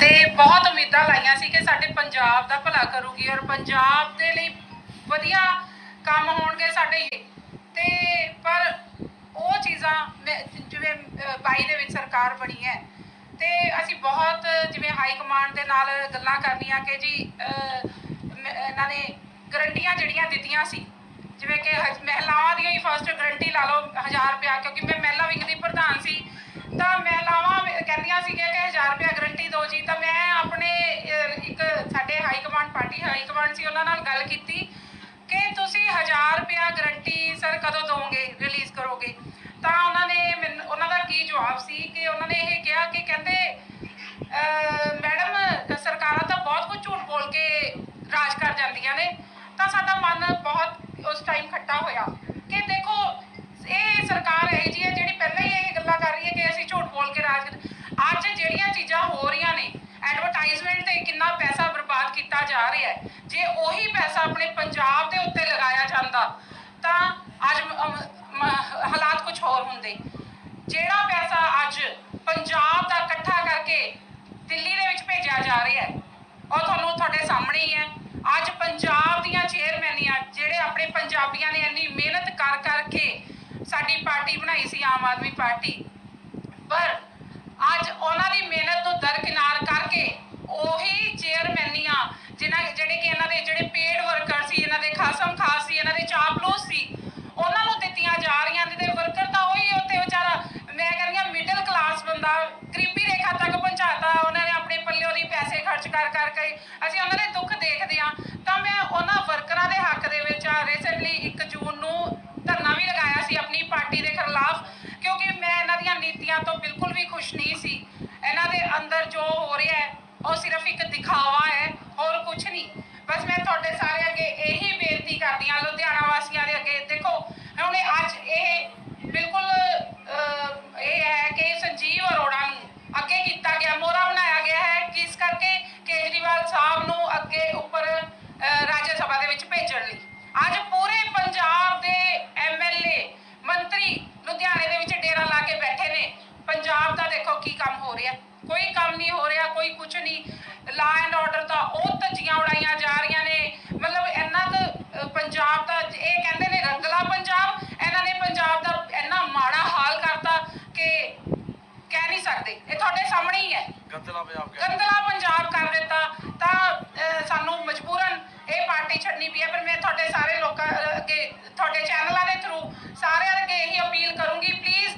ਤੇ ਬਹੁਤ ਉਮੀਦਾਂ ਲਾਈਆਂ ਸੀ ਕਿ ਸਾਡੇ ਪੰਜਾਬ ਦਾ ਭਲਾ ਕਰੂਗੀ ਔਰ ਪੰਜਾਬ ਦੇ ਲਈ ਵਧੀਆ ਕੰਮ ਹੋਣਗੇ ਸਾਡੇ ਤੇ ਪਰ ਉਹ ਚੀਜ਼ਾਂ ਜਿਵੇਂ 22 ਦੇ ਵਿੱਚ ਸਰਕਾਰ ਬਣੀ ਹੈ, ਤੇ ਅਸੀਂ ਬਹੁਤ ਜਿਵੇਂ ਹਾਈ ਕਮਾਂਡ ਦੇ ਨਾਲ ਗੱਲਾਂ ਕਰਨੀਆਂ ਕਿ ਜੀ ਇਹਨਾਂ ਨੇ ਗਰੰਟੀਆਂ ਜਿਹੜੀਆਂ ਦਿੱਤੀਆਂ ਸੀ, ਜਿਵੇਂ ਕਿ ਮਹਿਲਾਵਾਂ ਦੀ ਹੀ ਫਸਟ ਗਰੰਟੀ ਲਾ ਲਓ 1000 ਰੁਪਿਆ ਕਿਉਂਕਿ ਮੈਂ ਮਹਿਲਾ ਵਿੰਗ ਦੀ ਪ੍ਰਧਾਨ ਸੀ, ਤਾਂ ਮਹਿਲਾਵਾਂ ਕਹਿੰਦੀਆਂ ਸੀ ਕਮਾਂਡ ਪਾਰਟੀ ਹਾਈ ਕਮਾਂਡ ਸੀ, ਉਹਨਾਂ ਨਾਲ ਗੱਲ ਕੀਤੀ ਕਿ ਤੁਸੀਂ 1000 ਰੁਪਿਆ ਗਰੰਟੀ ਸਰ ਕਦੋਂ ਦੋਗੇ ਰਿਲੀਜ਼ ਕਰੋਗੇ? ਤਾਂ ਉਹਨਾਂ ਨੇ ਉਹਨਾਂ ਦਾ ਕੀ ਜਵਾਬ ਸੀ ਕਿ ਉਹਨਾਂ ਨੇ ਇਹ ਕਿਹਾ ਕਿ ਕਹਿੰਦੇ ਮੈਡਮ, ਸਰਕਾਰਾਂ ਤਾਂ ਬਹੁਤ ਕੁਝ ਝੂਠ ਬੋਲ ਕੇ ਰਾਜ ਕਰ ਜਾਂਦੀਆਂ ਨੇ। ਤਾਂ ਸਾਡਾ ਮਨ ਬਹੁਤ ਉਸ ਟਾਈਮ ਖੱਟਾ ਹੋਇਆ। ਜਾ ਰਿਹਾ ਹੈ। ਜੇ ਉਹੀ ਪੈਸਾ ਆਪਣੇ ਪੰਜਾਬ ਦੇ ਉੱਤੇ ਲਗਾਇਆ ਜਾਂਦਾ, ਤਾਂ ਅੱਜ ਹਾਲਾਤ ਕੁਝ ਹੋਰ ਹੁੰਦੇ। ਜਿਹੜਾ ਪੈਸਾ ਅੱਜ ਪੰਜਾਬ ਦਾ ਇਕੱਠਾ ਕਰਕੇ ਦਿੱਲੀ ਦੇ ਵਿੱਚ ਭੇਜਿਆ ਜਾ ਰਿਹਾ ਹੈ, ਉਹ ਤੁਹਾਨੂੰ ਤੁਹਾਡੇ ਸਾਹਮਣੇ ਹੀ ਹੈ। ਅੱਜ ਪੰਜਾਬ ਦੀਆਂ ਚੇਅਰਮੈਨੀਆਂ ਜਿਹੜੇ ਆਪਣੇ ਪੰਜਾਬੀਆਂ ਨੇ ਇੰਨੀ ਮਿਹਨਤ ਕਰ ਕਰਕੇ ਸਾਡੀ ਪਾਰਟੀ ਬਣਾਈ ਸੀ, ਆਮ ਆਦਮੀ ਪਾਰਟੀ ਕਰੇ ਅਸੀਂ ਉਹਨਾਂ ਦੇ ਦੁੱਖ ਦੇਖਦੇ ਹਾਂ, ਤਾਂ ਮੈਂ ਉਹਨਾਂ ਵਰਕਰਾਂ ਦੇ ਹੱਕ ਦੇ ਵਿੱਚ ਆ ਰੀਸੈਂਟਲੀ ਗੰਦਲਾ ਪੰਜਾਬ ਕਰ ਦਿੱਤਾ। ਤਾਂ ਸਾਨੂੰ ਮਜਬੂਰਨ ਇਹ ਪਾਰਟੀ ਛੱਡਣੀ ਪਈ ਹੈ। ਪਰ ਮੈਂ ਤੁਹਾਡੇ ਸਾਰੇ ਲੋਕਾਂ ਅੱਗੇ, ਤੁਹਾਡੇ ਚੈਨਲਾਂ ਦੇ ਥਰੂ ਸਾਰਿਆਂ ਅੱਗੇ ਇਹੀ ਅਪੀਲ ਕਰੂੰਗੀ ਪਲੀਜ਼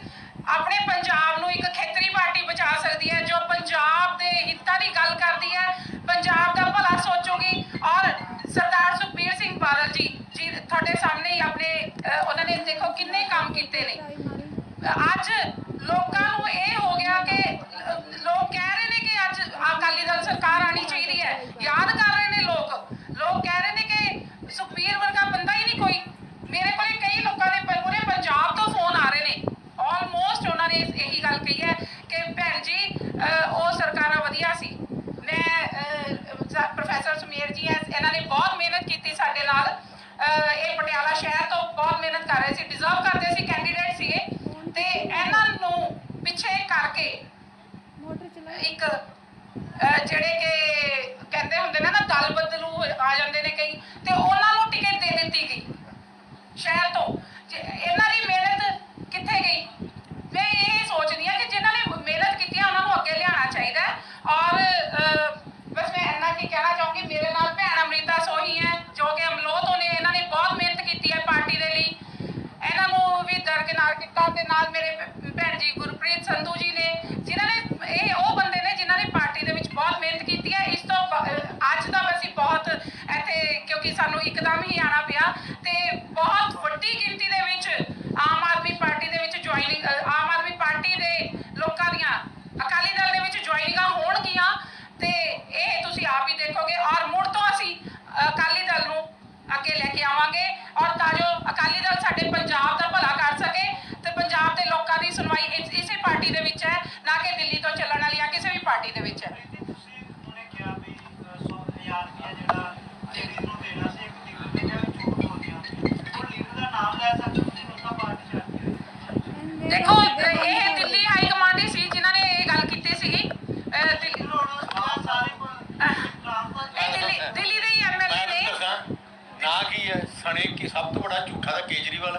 ਆਪਣੇ ਪੰਜਾਬ ਨੂੰ ਇੱਕ ਖੇਤਰੀ ਪਾਰਟੀ ਬਚਾ ਸਕਦੀ ਹੈ, ਜੋ ਪੰਜਾਬ ਦੇ ਹਿੱਤਾਂ ਦੀ ਗੱਲ ਕਰਦੀ ਹੈ। ਪੰਜਾਬ ਦਾ ਭਲਾ ਸੋਚੂਗੀ। ਔਰ ਸਰਦਾਰ ਸੁਖਬੀਰ ਸਿੰਘ ਬਾਦਲ ਜੀ ਜੀ, ਤੁਹਾਡੇ ਸਾਹਮਣੇ ਹੀ ਆਪਣੇ ਉਹਨਾਂ ਨੇ ਦੇਖੋ ਕਿੰਨੇ ਕੰਮ ਕੀਤੇ ਨੇ। ਅੱਜ ਲੋਕਾਂ ਨੂੰ ਇਹ ਹੋ ਗਿਆ ਕਿ ਇੱਕ ਜਿਹੜੇ ਅਕਾਲੀ ਦਲ ਸਾਡੇ ਪੰਜਾਬ ਦਾ ਭਲਾ ਕਰ ਸਕੇ ਤੇ ਪੰਜਾਬ ਦੇ ਲੋਕਾਂ ਦੀ ਸੁਣਵਾਈ ਇਸੇ ਪਾਰਟੀ ਦੇ ਕੇਜਰੀਵਾਲ